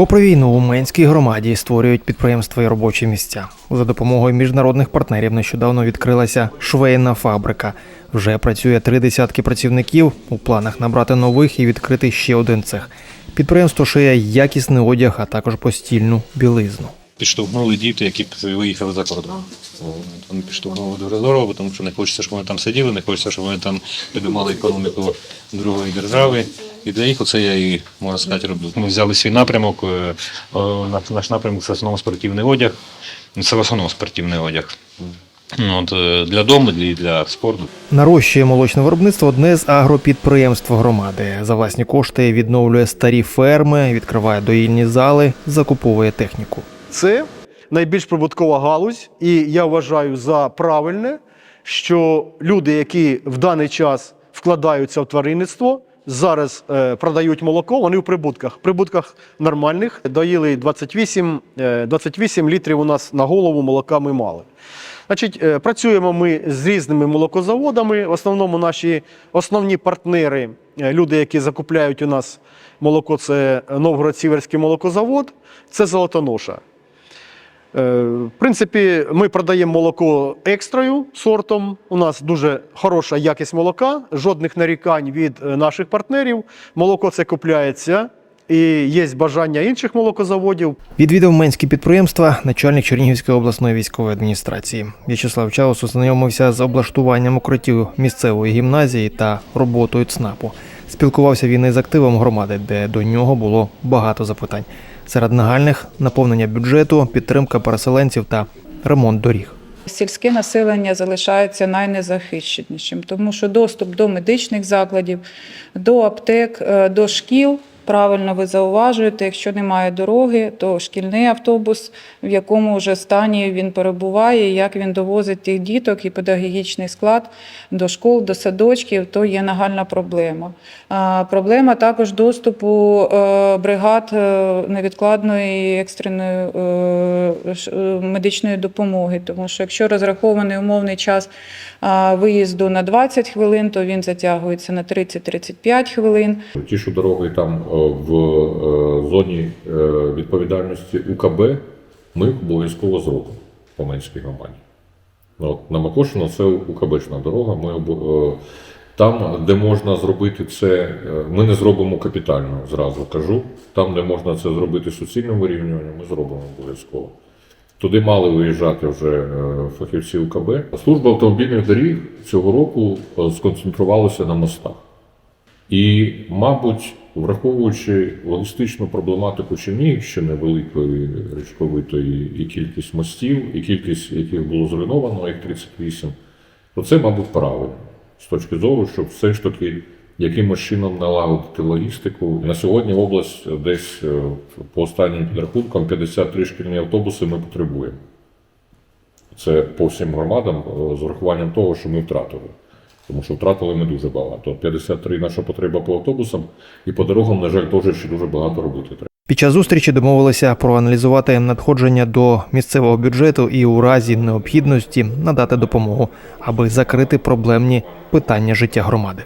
Попри війну, у Менській громаді створюють підприємства і робочі місця. За допомогою міжнародних партнерів нещодавно відкрилася швейна фабрика. Вже працює три десятки працівників. У планах набрати нових і відкрити ще один цех. Підприємство шиє якісний одяг, а також постільну білизну. підштовхнули діти, які виїхали за кордон. Вони підштовхнули дуже здорово, тому що не хочеться, щоб вони там сиділи, не хочеться, щоб вони там підіймали економіку другої держави. І для їх оце я і можна сказати роблю. Ми взяли свій напрямок. е, Наш, наш напрямок це в основному спортивний одяг. Це в основному спортивний одяг. Ну, От, е, для дому і для спорту. Нарощує молочне виробництво одне з агропідприємств громади. За власні кошти відновлює старі ферми, відкриває доїльні зали, закуповує техніку. Це найбільш прибуткова галузь, і я вважаю за правильне, що люди, які в даний час вкладаються в тваринництво, зараз е, продають молоко, вони в прибутках. В прибутках нормальних доїли 28, е, 28 літрів у нас на голову молока ми мали. Значить, е, працюємо ми з різними молокозаводами. В основному наші основні партнери, е, люди, які закупляють у нас молоко, це Новгород-Сіверський молокозавод, це Золотоноша. Е, В принципі, ми продаємо молоко екстрою сортом. У нас дуже хороша якість молока, жодних нарікань від е, наших партнерів. Молоко це купляється. І є бажання інших молокозаводів. Відвідав менські підприємства начальник Чернігівської обласної військової адміністрації. В'ячеслав Чаус ознайомився з облаштуванням укриттів місцевої гімназії та роботою ЦНАПу. Спілкувався він із активом громади, де до нього було багато запитань. Серед нагальних наповнення бюджету, підтримка переселенців та ремонт доріг. Сільське населення залишається найнезахищенішим, тому що доступ до медичних закладів, до аптек, е, до шкіл. Правильно ви зауважуєте, якщо немає дороги, то шкільний автобус, в якому вже стані він перебуває, як він довозить тих діток і педагогічний склад до школ, до садочків, то є нагальна проблема. Проблема також доступу е, бригад е, невідкладної екстреної е, медичної допомоги. Тому що якщо розрахований умовний час виїзду на 20 хвилин, то він затягується на 30-35 хвилин. Ті, що дороги там в е, зоні е, відповідальності УКБ, ми обов'язково зробимо по Менській громаді. Ну, От, на Макошино це УКБшна дорога. Ми е, там, де можна зробити це, ми не зробимо капітально, зразу кажу. Там, де можна це зробити суцільним вирівнюванням, ми зробимо обов'язково. Туди мали виїжджати вже фахівці УКБ. Служба автомобільних доріг цього року сконцентрувалася на мостах. І, мабуть, враховуючи логістичну проблематику Чернігівщини, великої річковитої і кількість мостів, і кількість яких було зруйновано, їх 38, то це, мабуть, правильно з точки зору, щоб все ж таки якимось чином налагодити логістику. На сьогодні область десь е, по останнім підрахункам 53 шкільні автобуси ми потребуємо. Це по всім громадам е, з урахуванням того, що ми втратили. Тому що втратили ми дуже багато. 53 наша потреба по автобусам, і по дорогам, на жаль, теж ще дуже багато роботи треба. Під час зустрічі домовилися проаналізувати надходження до місцевого бюджету і у разі необхідності надати допомогу, аби закрити проблемні питання життя громади.